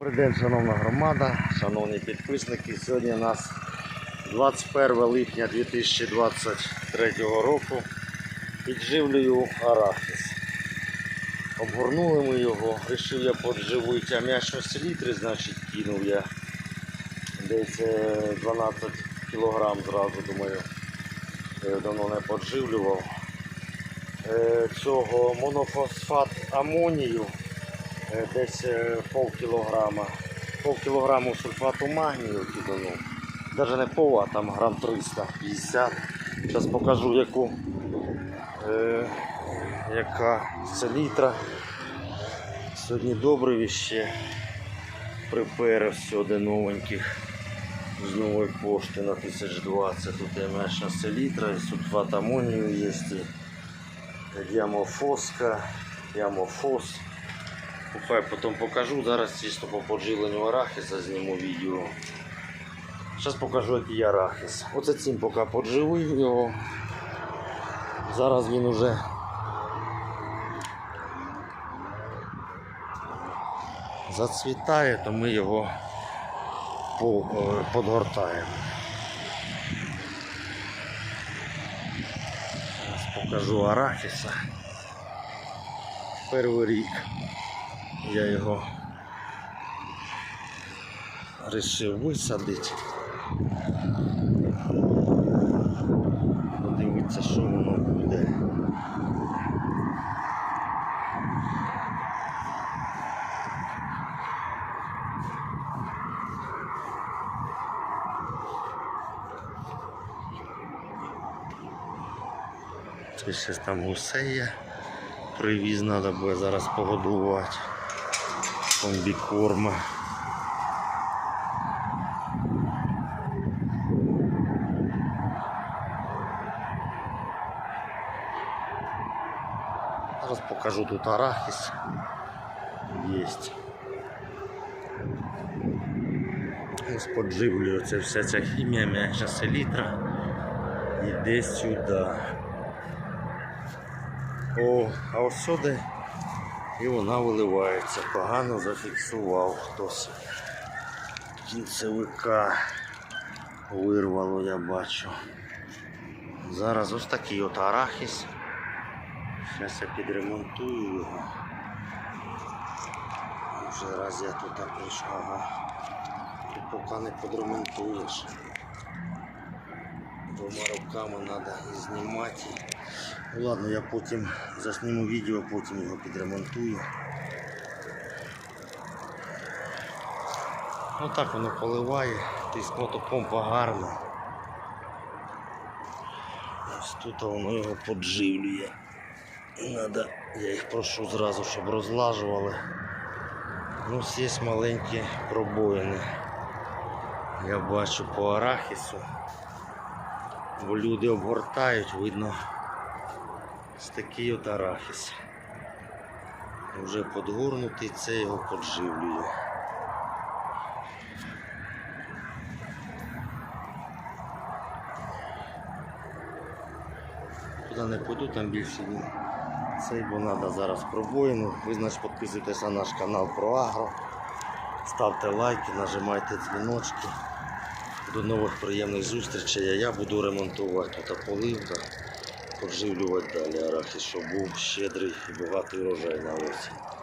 Добрий день, шановна громада, шановні підписники. Сьогодні у нас 21 липня 2023 року. Підживлюю арахіс. Обгорнули ми його, вирішив я подживити ам'ячну селітри, значить кинув я десь е, 12 кг зразу, думаю, давно не подживлював. Е, Цього монофосфат амонію е, десь е, пол кілограма. Пол кілограму сульфату магнію кидану. Навіть не пол, а там грам 350. Зараз покажу яку, е, яка селітра. Сьогодні добрий ще приперев сьогодні новеньких з нової пошти на 1020. Тут є мешна селітра, і сульфат амонію є. І діамофоска, діамофос. Хай потім покажу. Зараз чисто по поджиленню арахіса зніму відео. Зараз покажу, який арахіс. Оце цим поки подживив його. Зараз він уже зацвітає, то ми його е, подгортаємо. Зараз покажу арахіса. Перший рік я його вирішив висадити. Подивитися, що воно буде. Ще там гусей є. Привіз треба буде зараз погодувати. Комбікорма. Зараз покажу тут арахіс. Єсть. Ось подживлюю це вся ця хімія м'яча селітра. Іде сюди. О, а ось сюди і вона виливається. Погано зафіксував хтось. Кінцевика вирвало, я бачу. Зараз ось такий от арахіс. Зараз я підремонтую його. Вже раз я тут прийшов. Ага. Поки не подремонтуєш. Двома руками треба знімати. Ну ладно, я потім засніму відео, потім його підремонтую. Отак воно поливає, тиск мотопомпа гарна. Ось тут воно його подживлює. Надо, я їх прошу зразу, щоб розлажували. Ну, є маленькі пробоїни. Я бачу по арахісу. Бо люди обгортають, видно. Ось такий от арахіс. Вже подгорнутий, це його подживлює. Туди не пойду, там більше він. Цей, бо треба зараз пробоїну. Ви значить підписуйтесь на наш канал про агро. Ставте лайки, нажимайте дзвіночки. До нових приємних зустрічей. Я буду ремонтувати тут поливка, поживлювати далі арахіс, щоб був щедрий і багатий урожай на осінь.